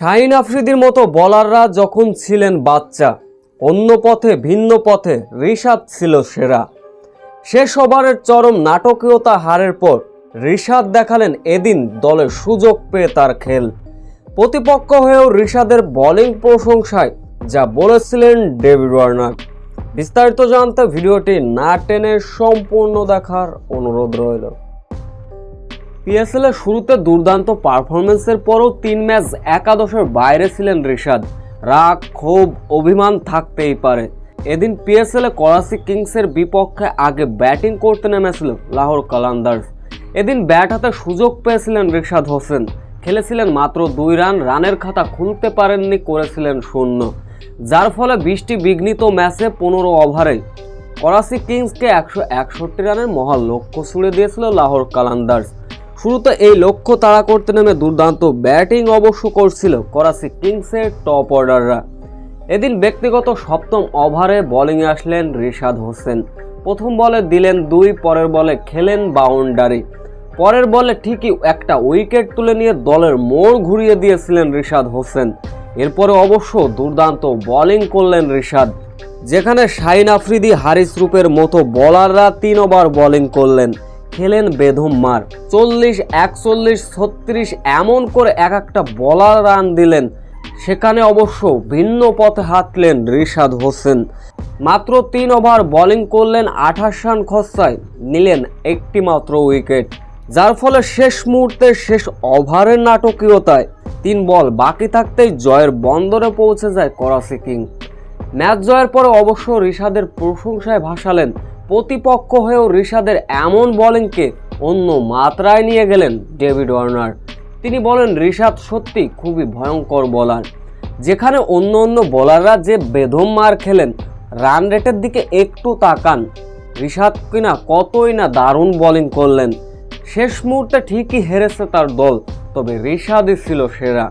শাহিন আফ্রিদির মতো বলাররা যখন ছিলেন বাচ্চা, অন্য পথে ভিন্ন পথে রিশাদ ছিল সেরা। শেষ ওভারের চরম নাটকীয়তা হারের পর রিশাদ দেখালেন এদিন দলের সুযোগ পেয়ে তার খেল। প্রতিপক্ষ হয়েও রিশাদের বোলিং প্রশংসায়, যা বলেছিলেন ডেভিড ওয়ার্নার। বিস্তারিত জানতে ভিডিওটি না টেনে সম্পূর্ণ দেখার অনুরোধ রইল। পিএসএল এর শুরুতে দুর্দান্ত পারফরমেন্সের পরও তিন ম্যাচ একাদশের বাইরে ছিলেন রিশাদ। রাগ, ক্ষোভ, অভিমান থাকতেই পারে। এদিন পিএসএল এ করাচি কিংসের বিপক্ষে আগে ব্যাটিং করতে নেমেছিল লাহোর কালান্দার্স। এদিন ব্যাট হাতে সুযোগ পেয়েছিলেন রিশাদ হোসেন। খেলেছিলেন মাত্র দুই রান, রানের খাতা খুলতে পারেননি করেছিলেন শূন্য। যার ফলে বৃষ্টি বিঘ্নিত ম্যাচে পনেরো ওভারে। করাচি কিংসকে একশো একষট্টি রানের মহা লক্ষ্য ছুড়ে দিয়েছিল লাহোর কালান্দার্স। শুরুতে এই লক্ষ্য তাড়া করতে নেমে দুর্দান্ত ব্যাটিং অবশ্য করছিল করাচি কিংসের টপ অর্ডাররা। এদিন ব্যক্তিগত সপ্তম ওভারে বোলিংয়ে আসলেন রিশাদ হোসেন। প্রথম বলে দিলেন দুই, পরের বলে খেলেন বাউন্ডারি। পরের বলে ঠিকই একটা উইকেট তুলে নিয়ে দলের মোড় ঘুরিয়ে দিয়েছিলেন রিশাদ হোসেন। এরপরে অবশ্য দুর্দান্ত বোলিং করলেন রিশাদ। যেখানে শাইন আফ্রিদি হারিস রূপের মতো বোলাররা তিন ওভার বোলিং করলেন। খেলেন বেধম মার। চল্লিশ, একচল্লিশ, ছত্রিশ, এমন করে এক একটা বলার রান দিলেন। সেখানে অবশ্য ভিন্ন পথে হাঁটলেন রিশাদ হোসেন। মাত্র তিন ওভার বোলিং করলেন আঠাশ রান খরচায় নিলেন একটি মাত্র উইকেট। যার ফলে শেষ মুহূর্তে শেষ ওভারের নাটকীয়তায় তিন বল বাকি থাকতেই জয়ের বন্দরে পৌঁছে যায় করাচি কিং। ম্যাচ জয়ের পরে অবশ্য রিশাদের প্রশংসায় ভাসালেন প্রতিপক্ষ হয়েও রিশাদের এমন বোলিংকে অন্য মাত্রায় নিয়ে গেলেন ডেভিড ওয়ার্নার। তিনি বলেন, রিশাদ সত্যি খুবই ভয়ঙ্কর বোলার। যেখানে অন্য অন্য বোলাররা যে বেদম মার খেলেন, রান রেটের দিকে একটু তাকান। রিশাদ কিনা কতই না দারুণ বোলিং করলেন। শেষ মুহূর্তে ঠিকই হেরেছে তার দল, তবে রিশাদই ছিল সেরা।